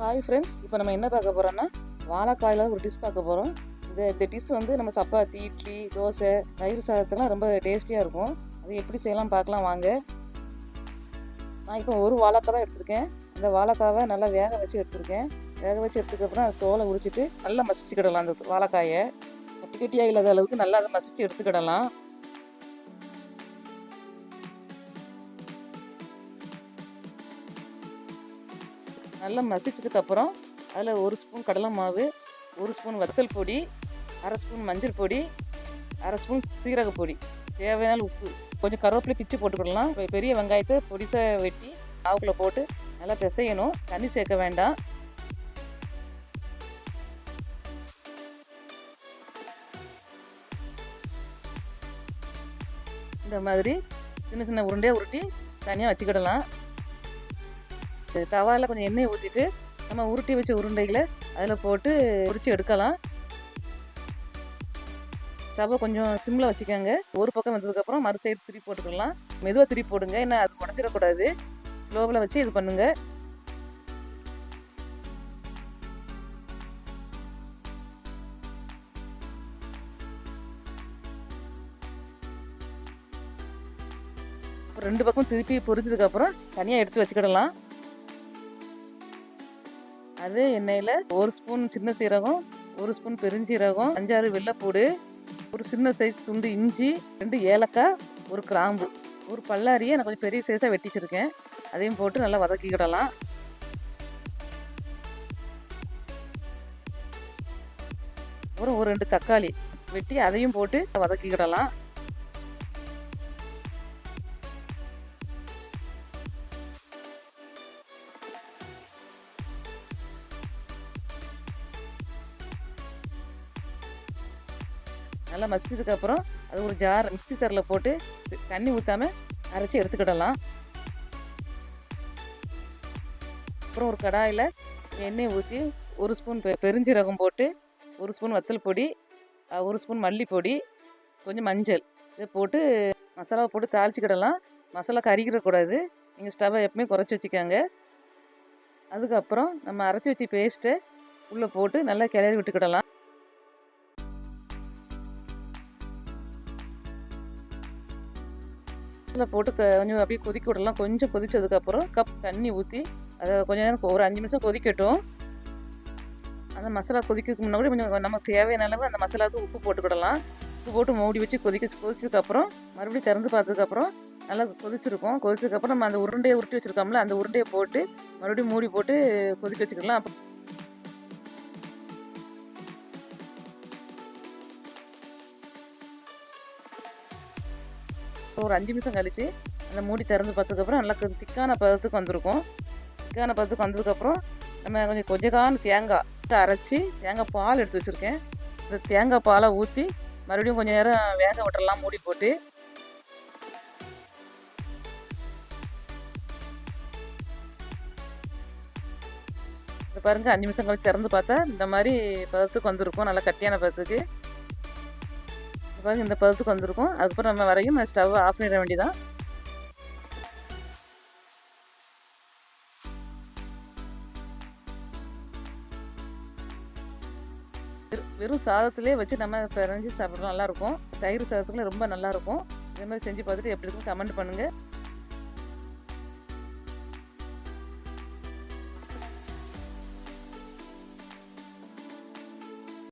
Hi friends இப்போ நம்ம என்ன பார்க்க போகிறோம்னா வாழைக்காயில் ஒரு டிஷ் பார்க்க போகிறோம் இந்த இந்த டிஷ் வந்து நம்ம சப்பாத்தி இட்லி தோசை தயிர் சாதத்துலாம் ரொம்ப டேஸ்டியாக இருக்கும். அது எப்படி செய்யலாம் பார்க்கலாம் வாங்க. நான் இப்போ ஒரு வாழைக்காய் தான் எடுத்திருக்கேன். அந்த வாழைக்காவை நல்லா வேக வச்சு எடுத்திருக்கேன். வேக வச்சு எடுத்துக்கப்புறம் அது தோலை உரிச்சிட்டு நல்லா மசிச்சுக்கிடலாம் அந்த வாழைக்காயை. கட்டி கட்டியாக இல்லாத அளவுக்கு நல்லா அதை மசிச்சு எடுத்துக்கிடலாம். நல்லா மசிச்சதுக்கப்புறம் அதில் ஒரு ஸ்பூன் கடலை மாவு ஒரு ஸ்பூன் வத்தல் பொடி அரை ஸ்பூன் மஞ்சள் பொடி அரை ஸ்பூன் சீரக பொடி. தேவையான உப்பு. கொஞ்சம் கருவேப்பிலை பிச்சு போட்டுக்கிடலாம் பெரிய வெங்காயத்தை பொடிசாக வெட்டி மாவுக்குள்ளே போட்டு நல்லா பிசையணும். தண்ணி சேர்க்க வேண்டாம். இந்த மாதிரி சின்ன சின்ன உருண்டையாக உருட்டி தனியாக வச்சுக்கிடலாம். தவாவில் கொஞ்சம் எண்ணெய் ஊற்றிட்டு நம்ம உருட்டி வச்ச உருண்டைகளை அதில் போட்டு உரித்து எடுக்கலாம். ஸ்டவ்வை கொஞ்சம் சிம்மில் வச்சுக்கோங்க. ஒரு பக்கம் வந்ததுக்கப்புறம் மறு சைடு திருப்பி போட்டுக்கலாம். மெதுவாக திருப்பி போடுங்க. ஏன்னா அது உடஞ்சிடக்கூடாது. ஸ்லோவில் வச்சு இது பண்ணுங்க. ரெண்டு பக்கம் திருப்பி பொரிஞ்சதுக்கப்புறம் தனியாக எடுத்து வச்சுக்கிடலாம். அதே எண்ணெயில் ஒரு ஸ்பூன் சின்ன சீரகம் ஒரு ஸ்பூன் பெருஞ்சீரகம் அஞ்சாறு வெள்ளைப்பூடு ஒரு சின்ன சைஸ் துண்டு இஞ்சி ரெண்டு ஏலக்காய் ஒரு கிராம்பு. ஒரு பல்லாரியை நான் கொஞ்சம் பெரிய சைஸாக வெட்டிச்சிருக்கேன். அதையும் போட்டு நல்லா வதக்கிக்கிடலாம். அப்புறம் ஒரு ரெண்டு தக்காளி வெட்டி அதையும் போட்டு வதக்கிக்கிடலாம். நல்லா மசிச்சதுக்கு அப்புறம் அது ஒரு ஜார் மிக்ஸி சாரில் போட்டு தண்ணி ஊற்றாம அரைச்சி எடுத்துக்கிடலாம். அப்புறம் ஒரு கடாயில் எண்ணெய் ஊற்றி ஒரு ஸ்பூன் பெ பெருஞ்சீரகம் போட்டு ஒரு ஸ்பூன் வத்தல் பொடி ஒரு ஸ்பூன் மல்லிப்பொடி கொஞ்சம் மஞ்சள் இதை போட்டு மசாலாவை போட்டு தாளிச்சிக்கிடலாம். மசாலா கறிக்கிடக்கூடாது நீங்கள் ஸ்டவ்வை எப்பவுமே குறைச்சி வச்சுக்கோங்க. அதுக்கப்புறம் நம்ம அரைச்சி வச்சு பேஸ்ட்டை உள்ளே போட்டு நல்லா கிளறி விட்டுக்கிடலாம். இதில் போட்டு க- கொஞ்சம் அப்படியே கொதிக்க விடலாம். கொஞ்சம் கொதித்ததுக்கப்புறம் கப் தண்ணி ஊற்றி அதை கொஞ்ச நேரம் ஒரு அஞ்சு நிமிஷம் கொதிக்கட்டும். அந்த மசாலா கொதிக்கிறதுக்கு முன்னாடி கொஞ்சம் நமக்கு தேவையான அளவு அந்த மசாலாவுக்கு உப்பு போட்டுக்கிடலாம். உப்பு போட்டு மூடி வச்சு கொதிக்க கொதிச்சதுக்கப்புறம் மறுபடியும் திறந்து பார்த்ததுக்கப்புறம் நல்லா கொதிச்சிருக்கும். கொதிச்சதுக்கப்புறம் நம்ம அந்த உருண்டையை உருட்டி வச்சுருக்கோம்ல அந்த உருண்டையை போட்டு மறுபடியும் மூடி போட்டு கொதிக்க வச்சுக்கலாம் அப்போ ஒரு அஞ்சு நிமிஷம் கழிச்சு அந்த மூடி திறந்து பார்த்ததுக்கப்புறம் நல்லா கொஞ்சம் திக்கான பதத்துக்கு வந்திருக்கும். திக்கான பதத்துக்கு வந்ததுக்கப்புறம் நம்ம கொஞ்சம் கொஞ்சக்கான தேங்காய் அரைச்சி தேங்காய் பால் எடுத்து வச்சுருக்கேன். இந்த தேங்காய் பாலை ஊற்றி மறுபடியும் கொஞ்சம் நேரம் வேக விட்டுறலாம் மூடி போட்டு. இந்த பாருங்க அஞ்சு நிமிஷம் கழிச்சு திறந்து பார்த்தா இந்த மாதிரி பதத்துக்கு வந்திருக்கும் நல்லா கட்டியான பதத்துக்கு. இந்த இந்த பதத்துக்கு வந்திருக்கும். அதுக்கப்புறம் நம்ம வரையும் ஸ்டவ் ஆஃப் பண்ணிட வேண்டியதான் வெறும் சாதத்திலே வச்சு நம்ம பிறஞ்சி சாப்பிட்றோம் நல்லாயிருக்கும். தயிர் சாதத்துக்குள்ள ரொம்ப நல்லாயிருக்கும். இதே மாதிரி செஞ்சு பார்த்துட்டு எப்படி இருக்குன்னு கமெண்ட் பண்ணுங்கள்